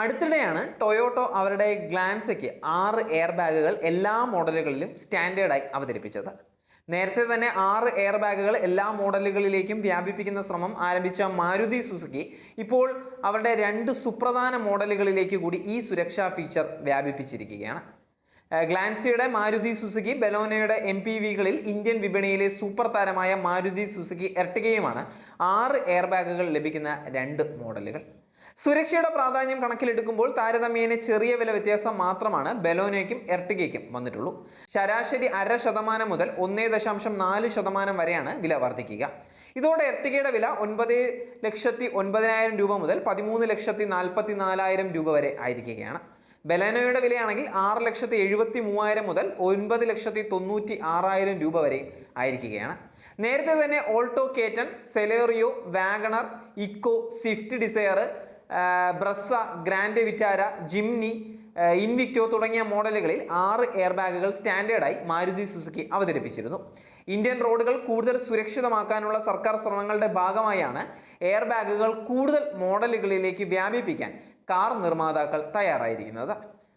അടുത്തിടെയാണ് ടൊയോട്ടോ അവരുടെ ഗ്ലാൻസയ്ക്ക് ആറ് എയർ ബാഗുകൾ എല്ലാ മോഡലുകളിലും സ്റ്റാൻഡേർഡായി അവതരിപ്പിച്ചത്. നേരത്തെ തന്നെ ആറ് എയർ ബാഗുകൾ എല്ലാ മോഡലുകളിലേക്കും വ്യാപിപ്പിക്കുന്ന ശ്രമം ആരംഭിച്ച മാരുതി സുസുക്കി ഇപ്പോൾ അവരുടെ രണ്ട് സുപ്രധാന മോഡലുകളിലേക്ക് കൂടി ഈ സുരക്ഷാ ഫീച്ചർ വ്യാപിപ്പിച്ചിരിക്കുകയാണ്. ഗ്ലാൻസിയുടെ മാരുതി സുസുക്കി ബെലോനയുടെ എം പി വികളിൽ ഇന്ത്യൻ വിപണിയിലെ സൂപ്പർ താരമായ മാരുതി സുസുക്കി എർട്ടികയുമാണ് ആറ് എയർ ബാഗുകൾ ലഭിക്കുന്ന രണ്ട് മോഡലുകൾ. സുരക്ഷയുടെ പ്രാധാന്യം കണക്കിലെടുക്കുമ്പോൾ താരതമ്യേന ചെറിയ വില വ്യത്യാസം മാത്രമാണ് ബെലോനയ്ക്കും എർട്ടികയ്ക്കും വന്നിട്ടുള്ളൂ. ശരാശരി അര ശതമാനം മുതൽ ഒന്നേ ദശാംശം നാല് ശതമാനം വരെയാണ് വില വർദ്ധിക്കുക. ഇതോടെ എർട്ടികയുടെ വില ഒൻപത് ലക്ഷത്തി ഒൻപതിനായിരം രൂപ മുതൽ പതിമൂന്ന് ലക്ഷത്തി നാൽപ്പത്തി നാലായിരം രൂപ വരെ ആയിരിക്കുകയാണ്. ബെലാനോയുടെ വിലയാണെങ്കിൽ ആറ് ലക്ഷത്തി എഴുപത്തി മൂവായിരം മുതൽ ഒൻപത് ലക്ഷത്തി തൊണ്ണൂറ്റി ആറായിരം രൂപ വരെ ആയിരിക്കുകയാണ്. നേരത്തെ തന്നെ Alto കേറ്റൻ Celerio WagonR Eeco Swift Dzire Brezza Grand Vitara Jimny Invicto തുടങ്ങിയ മോഡലുകളിൽ ആറ് എയർ ബാഗുകൾ സ്റ്റാൻഡേർഡായി മാരുതി സുസുക്കി അവതരിപ്പിച്ചിരുന്നു. ഇന്ത്യൻ റോഡുകൾ കൂടുതൽ സുരക്ഷിതമാക്കാനുള്ള സർക്കാർ ശ്രമങ്ങളുടെ ഭാഗമായാണ് എയർ ബാഗുകൾ കൂടുതൽ മോഡലുകളിലേക്ക് വ്യാപിപ്പിക്കാൻ കാർ നിർമ്മാതാക്കൾ തയ്യാറായിരിക്കുന്നത്.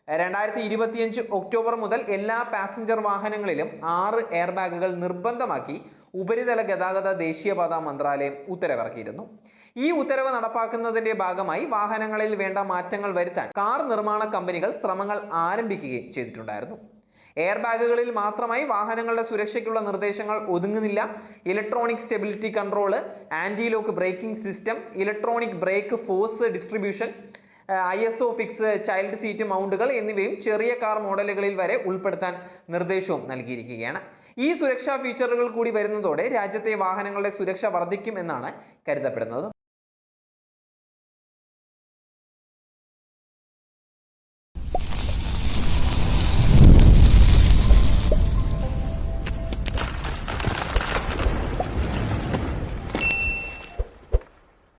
രണ്ടായിരത്തി ഇരുപത്തിയഞ്ച് ഒക്ടോബർ മുതൽ എല്ലാ പാസഞ്ചർ വാഹനങ്ങളിലും ആറ് എയർ ബാഗുകൾ നിർബന്ധമാക്കി ഉപരിതല ഗതാഗത ദേശീയപാത മന്ത്രാലയം ഉത്തരവിറക്കിയിരുന്നു. ഈ ഉത്തരവ് നടപ്പാക്കുന്നതിന്റെ ഭാഗമായി വാഹനങ്ങളിൽ വേണ്ട മാറ്റങ്ങൾ വരുത്താൻ കാർ നിർമ്മാണ കമ്പനികൾ ശ്രമങ്ങൾ ആരംഭിക്കുകയും ചെയ്തിട്ടുണ്ടായിരുന്നു. എയർ ബാഗുകളിൽ മാത്രമായി വാഹനങ്ങളുടെ സുരക്ഷയ്ക്കുള്ള നിർദ്ദേശങ്ങൾ ഒതുങ്ങുന്നില്ല. Electronic stability control anti lock braking system electronic brake force distribution I S O fix child seat മൗണ്ടുകൾ എന്നിവയും ചെറിയ കാർ മോഡലുകളിൽ വരെ ഉൾപ്പെടുത്താൻ നിർദ്ദേശവും നൽകിയിരിക്കുകയാണ്. ഈ സുരക്ഷാ ഫീച്ചറുകൾ കൂടി വരുന്നതോടെ രാജ്യത്തെ വാഹനങ്ങളുടെ സുരക്ഷ വർദ്ധിക്കും എന്നാണ് കരുതപ്പെടുന്നത്.